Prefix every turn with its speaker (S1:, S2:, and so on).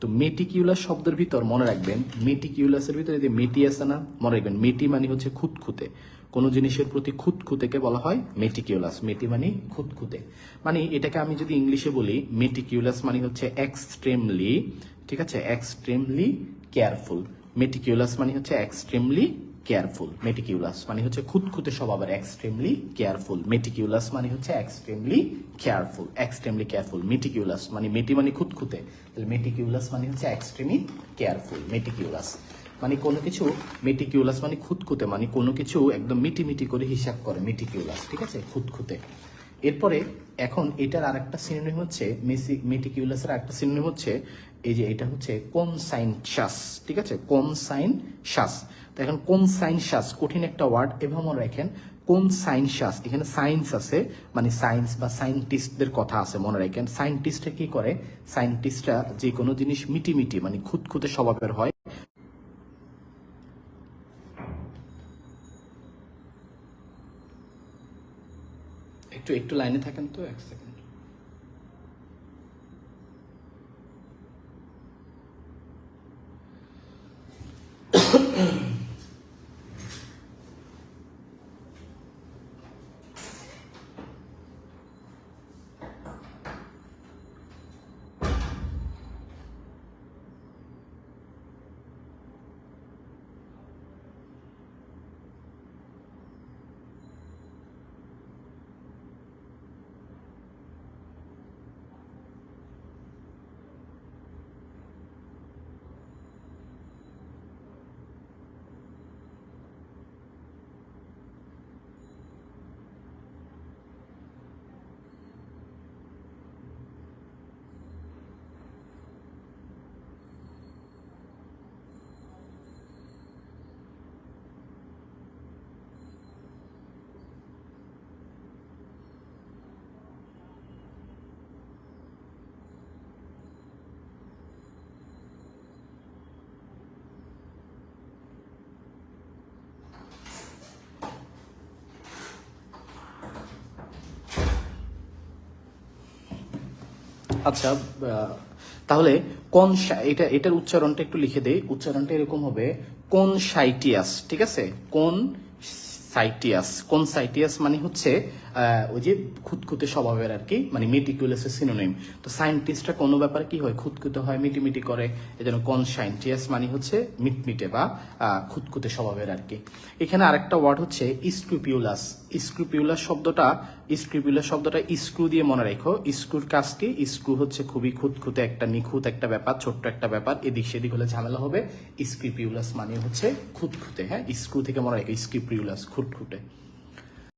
S1: তো মেটিকিউলাস শব্দের ভিতর মনে রাখবেন, মেটিকিউলাসের ভিতরে যদি মেটি আছে না, মনে রাখবেন, মেটি মানে হচ্ছে খুঁতখুঁতে। কোনো জিনিসের প্রতি খুঁতখুঁতেকে বলা হয় মেটিকিউলাস। মেটি মানে খুঁতখুঁতে। মানে এটাকে আমি যদি ইংলিশে বলি, মেটিকিউলাস মানে হচ্ছে এক্সট্রিমলি ঠিক আছে? এক্সট্রিমলি কেয়ারফুল মেটিকিউলাস মানে হচ্ছে এক্সট্রিমলি কেয়ারফুল মেটিকিউলাস মানে হচ্ছে খুঁতখুঁতে স্বভাবের এক্সট্রিমলি কেয়ারফুল মেটিকিউলাস মানে হচ্ছে extremely careful extremely careful meticulous মানে মেটি মানে খুঁতখুঁতে। তাহলে মেটিকিউলাস মানে হচ্ছে এক্সট্রিমলি কেয়ারফুল মেটিকিউলাস মানে কোনো কিছু মেটিকিউলাস মানে খুঁতখুঁতে মানে কোনো কিছু একদম মিটি মিটি করে হিসাব করে মেটিকিউলাস ঠিক আছে? খুঁতখুঁতে। এরপরে এখন এটার আরেকটা সিনোনিম হচ্ছে মেসি মেটিকিউলাসের আরেকটা সিনোনিম হচ্ছে এই যে এটা হচ্ছে কনসাইনশাস ঠিক আছে? কনসাইনশাস তো এখন কনসাইনশাস কঠিন একটা ওয়ার্ড এভাবে মনে রাখেন কোন সাইন্সাস এখানে সায়েন্স আছে মানে সায়েন্স বা সায়েন্টিস্টদের কথা আছে, মনে রাখেন। সায়েন্টিস্টরা কি করে? সায়েন্টিস্টরা যে কোনো জিনিস মিটি মানে খুঁতখুঁতে স্বভাবের হয়। একটু একটু লাইনে থাকেন তো এক সেকেন্ড আচ্ছা তাহলে কোন এটা, এটার উচ্চারণটা একটু লিখে দেই। উচ্চারণটা এরকম হবে, কোন সাইটিয়াস, ঠিক আছে? কোন সাইটিয়াস। কোন সাইটিয়াস মানে হচ্ছে ওই যে খুঁতখুঁতে স্বভাবের আর কি মানে মেটিকুলাসের সিনোনিম তো সায়েন্টিস্টরা কোনো ব্যাপারে কি হয়? খুঁতখুঁতে হয়, মিটিমিটি করে, এজন্য কোন সাইন্টিয়াস মানে হচ্ছে মিটমিটে বা খুঁতখুঁতে স্বভাবের আর কি। এখানে আরেকটা ওয়ার্ড হচ্ছে স্ক্রুপিউলাস। স্ক্রুপিউলাস শব্দটা স্ক্রুপিউলাস শব্দটা স্ক্রু দিয়ে মনে রেখো। স্ক্রুর কাজ কি? স্ক্রু হচ্ছে খুবই খুঁতখুঁতে একটা নিখুঁত একটা ব্যাপার, ছোট্ট একটা ব্যাপার। এদিক সেদিক হলে ঝামেলা হবে। স্ক্রিপিউলাস মানে হচ্ছে খুঁতখুঁতে হ্যাঁ? স্ক্রু থেকে মনে রেখো, স্ক্রিপিউলাস খুঁতখুঁতে